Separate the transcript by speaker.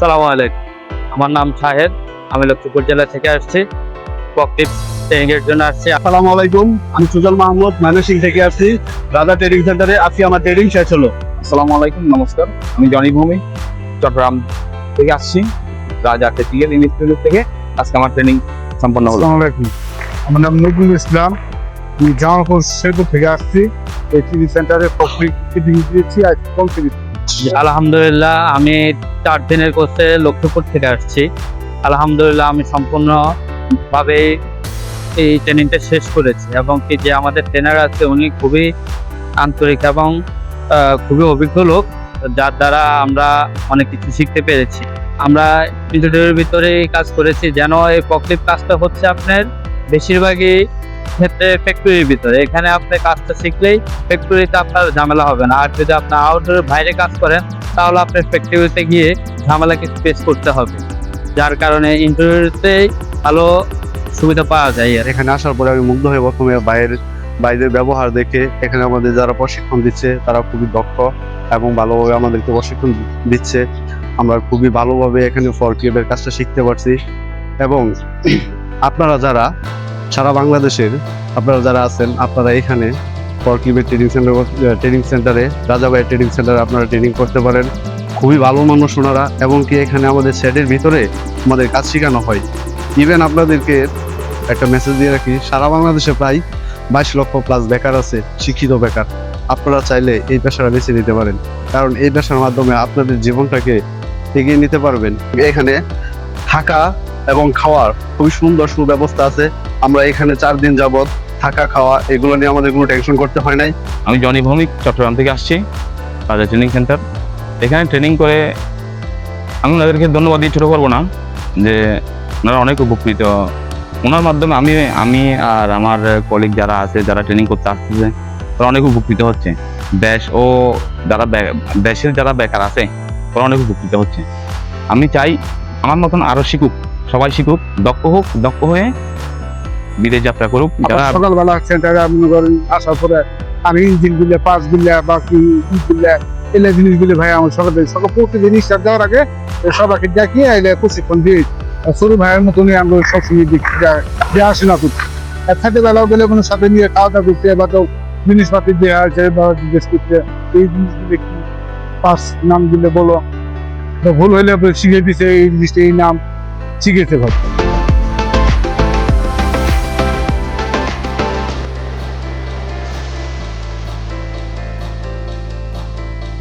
Speaker 1: সালাম আলাইকুম। আমার নাম শাহেদ আমি লক্ষ্মীপুর জেলা থেকে আসছি। ককটিভ ট্রেনিং এর জন্য আসছি।
Speaker 2: আসসালামু আলাইকুম। আমি সুজল মাহমুদ ময়মনসিং থেকে আসছি। রাজা ট্রেনিং সেন্টারে আজকে আমার ট্রেনিং শেষ হলো।
Speaker 3: আসসালামু আলাইকুম নমস্কার। আমি জনি ভৌমিক চট্টগ্রাম থেকে আসছি। রাজা টেকনিক্যাল ইনস্টিটিউট থেকে আজকে আমার ট্রেনিং সম্পন্ন হলো।
Speaker 4: আসসালামু আলাইকুম। আমার নাম নজরুল ইসলাম। আমি জামালপুর শেরপুর থেকে আসছি। এই টিভি সেন্টারে কমপ্লিট দিয়েছি আজ কমপ্লিট
Speaker 1: আলহামদুলিল্লাহ, আমি চার দিনের কোর্সে লক্ষ্মীপুর থেকে আসছি। আলহামদুলিল্লাহ, আমি সম্পূর্ণভাবে এই ট্রেনিংটা শেষ করেছি এবং কি যে আমাদের ট্রেনার আছে, উনি খুবই আন্তরিক এবং খুবই অভিজ্ঞ লোক, যার দ্বারা আমরা অনেক কিছু শিখতে পেরেছি। আমরা ইন্টারভিউর ভিতরে কাজ করেছি। যেন এই পকলিপ কাজটা হচ্ছে আপনার, বেশিরভাগই ক্ষেত্রে ফ্যাক্টরির ভিতরে। এখানে আপনি কাজটা শিখলেই ফ্যাক্টরিতে আপনার ঝামেলা হবে না। আর যদি আপনি আউটডোরের বাইরে কাজ করেন, তাহলে আপনার ফ্যাক্টরিতে গিয়ে ঝামেলাকে ফেস করতে হবে। যার কারণে ইন্টারভিউতে ভালো সুবিধা পাওয়া যায়। আর
Speaker 2: এখানে আসার পরে আমি মুগ্ধ হয়ে প্রথমে বাইরের বাইরের ব্যবহার দেখে এখানে আমাদের যারা প্রশিক্ষণ দিচ্ছে, তারা খুবই দক্ষ এবং ভালোভাবে আমাদেরকে প্রশিক্ষণ দিচ্ছে। আমরা খুবই ভালোভাবে এখানে ফরকিউবের কাজটা শিখতে পারছি। এবং আপনারা যারা সারা বাংলাদেশের আপনারা যারা আছেন, আপনারা এখানে ফরকিউবের ট্রেনিং সেন্টার ট্রেনিং সেন্টারে রাজাবাই ট্রেনিং সেন্টারে আপনারা ট্রেনিং করতে পারেন। খুবই ভালো মানুষ ওনারা এবং কি এখানে আমাদের সেটের ভিতরে আমাদের কাজ শেখানো হয়। ইভেন আপনাদেরকে একটা মেসেজ দিয়ে রাখি, সারা বাংলাদেশে প্রায় বাইশ লক্ষ প্লাস বেকার আছে, শিক্ষিত বেকার। আপনারা চাইলে এই পেশাটা বেছে নিতে পারেন। কারণ এই পেশার মাধ্যমে আপনাদের জীবনটাকে এগিয়ে নিতে পারবেন। এখানে থাকা এবং খাওয়ার খুবই সুন্দর সুব্যবস্থা আছে। আমরা এখানে চার দিন যাবত থাকা, খাওয়া, এগুলো নিয়ে আমাদের কোনো টেনশন করতে হয় নাই।
Speaker 3: আমি জনি ভৌমিক, চট্টগ্রাম থেকে আসছি, রাজা ট্রেনিং সেন্টার এখানে ট্রেনিং করে আমি ওনাদেরকে ধন্যবাদ দিয়ে ছোটো করব না, যে ওনারা অনেক উপকৃত। ওনার মাধ্যমে আমি আমি আর আমার কলিগ যারা আছে, যারা ট্রেনিং করতে আসতেছে, তারা অনেক উপকৃত হচ্ছে। দেশ ও যারা দেশের যারা বেকার আছে, তারা অনেক উপকৃত হচ্ছে। আমি চাই আমার মতন আরও শিখুক। সবাই শিখুক দক্ষ হোক দক্ষ হয়ে বিদেশ যাত্রা করুক। যারা
Speaker 4: সকালবেলা সেন্টারে মনে করেন আসার পরে আমি ইঞ্জিন গুলে পাঁচ গুলে বা কি গুলে এলে জিনিসগুলো ভাই আমার সকালে সকাল প্রতিদিন স্টার্ট দেওয়ার আগে সবাইকে এলে প্রশিক্ষণ দিয়ে ছোট ভাইয়ের মতনই আমরা সবসময় দেখি করছি গেলে কোনো সাথে নিয়ে খাওয়া দাওয়া করতে বা তো জিনিসপাতি দেওয়া আছে বা জিজ্ঞেস করতে এই জিনিসগুলো পাঁচ নাম দিলে বলো। ভুল হইলে শিখে দিছে এই জিনিসটা এই নাম। 지킬 수가 없다.